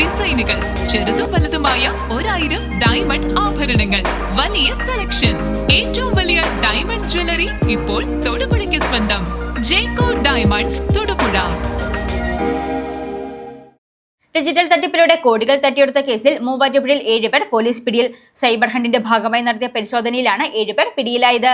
ഡിസൈനുകൾ ചെറുതും വലുതുമായ ഒരായിരം ഡയമണ്ട് ആഭരണങ്ങൾ. വലിയ സെലക്ഷൻ ഏറ്റവും വലിയ ഡയമണ്ട് ജ്വല്ലറി ഇപ്പോൾ തൊടുപുഴയ്ക്ക് സ്വന്തം. ജേക്കോ ഡയമണ്ട്സ് തൊടുപുഴ. ഡിജിറ്റൽ തട്ടിപ്പിലൂടെ കോടികൾ തട്ടിയെടുത്ത കേസിൽ മൂവാറ്റുപുഴയിൽ ഏഴുപേർ പോലീസ് പിടിയിൽ. സൈബർ ഹണ്ടിന്റെ ഭാഗമായി നടത്തിയ പരിശോധനയിലാണ് ഏഴുപേർ പിടിയിലായത്.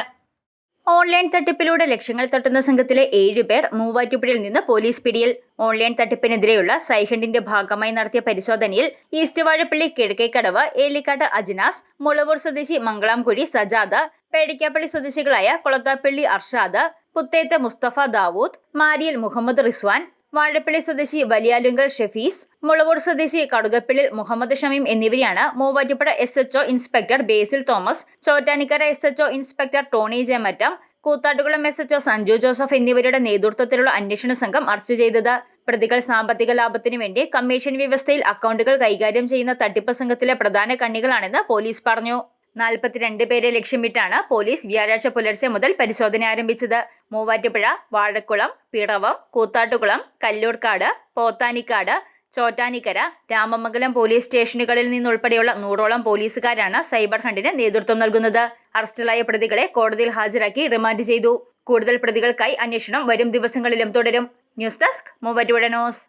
ഓൺലൈൻ തട്ടിപ്പിലൂടെ ലക്ഷങ്ങൾ തട്ടുന്ന സംഘത്തിലെ ഏഴുപേർ മൂവാറ്റുപുഴയിൽ നിന്ന് പോലീസ് പിടിയിൽ. ഓൺലൈൻ തട്ടിപ്പിനെതിരെയുള്ള സൈഹണ്ടിന്റെ ഭാഗമായി നടത്തിയ പരിശോധനയിൽ ഈസ്റ്റ് വാഴപ്പള്ളി കിഴക്കേക്കടവ് ഏലിക്കാട്ട് അജിനാസ് മുളവൂർ സ്വദേശി മംഗളാംകുഴി സജാദ പേടിക്കാപ്പള്ളി സ്വദേശികളായ കൊളത്താപ്പള്ളി അർഷാദ് പുത്തേത്ത് മുസ്തഫ ദാവൂദ് മാരിയൽ മുഹമ്മദ് റിസ്വാൻ വാഴപ്പള്ളി സ്വദേശി വലിയാലുങ്കൽ ഷെഫീസ് മുളവൂർ സ്വദേശി കടുകപ്പിള്ളിൽ മുഹമ്മദ് ഷമീം എന്നിവരെയാണ് Muvattupuzha S H O inspector Basil Thomas Chottanikkara S H O inspector Tony Jayamattam Koothattukulam S H O Sanju Joseph എന്നിവരുടെ നേതൃത്വത്തിലുള്ള അന്വേഷണ സംഘം അറസ്റ്റ് ചെയ്തത്. പ്രതികൾ സാമ്പത്തിക ലാഭത്തിനു വേണ്ടി കമ്മീഷൻ വ്യവസ്ഥയിൽ അക്കൗണ്ടുകൾ കൈകാര്യം ചെയ്യുന്ന തട്ടിപ്പ് സംഘത്തിലെ പ്രധാന കണ്ണികളാണെന്ന് പോലീസ് പറഞ്ഞു. നാൽപ്പത്തിരണ്ട് പേരെ ലക്ഷ്യമിട്ടാണ് പോലീസ് വ്യാഴാഴ്ച പുലർച്ചെ മുതൽ പരിശോധന ആരംഭിച്ചത്. മൂവാറ്റുപുഴ വാഴക്കുളം പിറവം കൂത്താട്ടുകുളം കല്ലൂർക്കാട് പോത്താനിക്കാട് ചോറ്റാനിക്കര രാമമംഗലം പോലീസ് സ്റ്റേഷനുകളിൽ നിന്നുൾപ്പെടെയുള്ള നൂറോളം പോലീസുകാരാണ് സൈബർ ഹണ്ടിന് നേതൃത്വം നൽകുന്നത്. അറസ്റ്റിലായ പ്രതികളെ കോടതിയിൽ ഹാജരാക്കി റിമാൻഡ് ചെയ്തു. കൂടുതൽ പ്രതികൾക്കായി അന്വേഷണം വരും ദിവസങ്ങളിലും തുടരും. News desk Muvattupuzha news.